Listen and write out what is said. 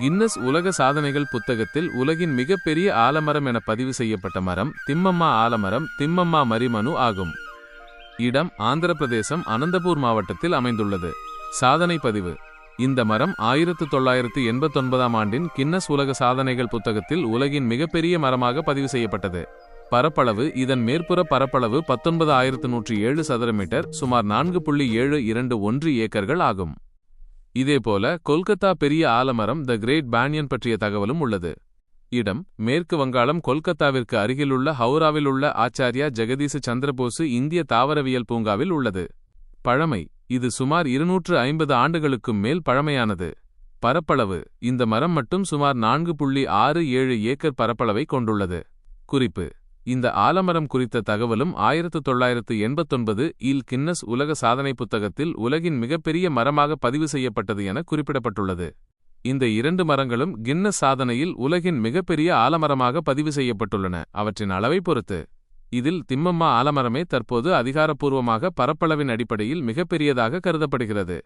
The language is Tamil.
கின்னஸ் உலக சாதனைகள் புத்தகத்தில் உலகின் மிகப்பெரிய ஆலமரம் என பதிவு செய்யப்பட்ட மரம் திம்மம்மா ஆலமரம் திம்மம்மா மரிமனு ஆகும். இடம் ஆந்திர பிரதேசம் அனந்தபூர் மாவட்டத்தில் அமைந்துள்ளது. சாதனை பதிவு. இந்த மரம் ஆயிரத்து தொள்ளாயிரத்து எண்பத்தொன்பதாம் ஆண்டின் கின்னஸ் உலக சாதனைகள் புத்தகத்தில் உலகின் மிகப்பெரிய மரமாக பதிவு செய்யப்பட்டது. பரப்பளவு இதன் மேற்புற பரப்பளவு பத்தொன்பது ஆயிரத்து நூற்றி ஏழு சதுர மீட்டர் சுமார் நான்கு புள்ளி ஏழு இரண்டு ஒன்று ஏக்கர்கள் ஆகும். இதேபோல கொல்கத்தா பெரிய ஆலமரம் த கிரேட் பேனியன் பற்றிய தகவலும் உள்ளது. இடம் மேற்கு வங்காளம் கொல்கத்தாவிற்கு அருகிலுள்ள ஹவுராவில் உள்ள ஆச்சாரியா ஜெகதீச சந்திரபோசு இந்திய தாவரவியல் பூங்காவில் உள்ளது. பழமை இது சுமார் இருநூற்று ஐம்பது ஆண்டுகளுக்கும் மேல் பழமையானது. பரப்பளவு இந்த மரம் மட்டும் சுமார் நான்கு புள்ளி ஆறு ஏழு ஏக்கர் பரப்பளவை கொண்டுள்ளது. குறிப்பு இந்த ஆலமரம் குறித்த தகவலும் ஆயிரத்து தொள்ளாயிரத்து எண்பத்தொன்பது இல் கின்னஸ் உலக சாதனை புத்தகத்தில் உலகின் மிகப்பெரிய மரமாக பதிவு செய்யப்பட்டது என குறிப்பிடப்பட்டுள்ளது. இந்த இரண்டு மரங்களும் கின்னஸ் சாதனையில் உலகின் மிகப்பெரிய ஆலமரமாக பதிவு செய்யப்பட்டுள்ளன. அவற்றின் அளவை பொறுத்து இதில் திம்மம்மா ஆலமரமே தற்போது அதிகாரப்பூர்வமாக பரப்பளவின் அடிப்படையில் மிகப்பெரியதாக கருதப்படுகிறது.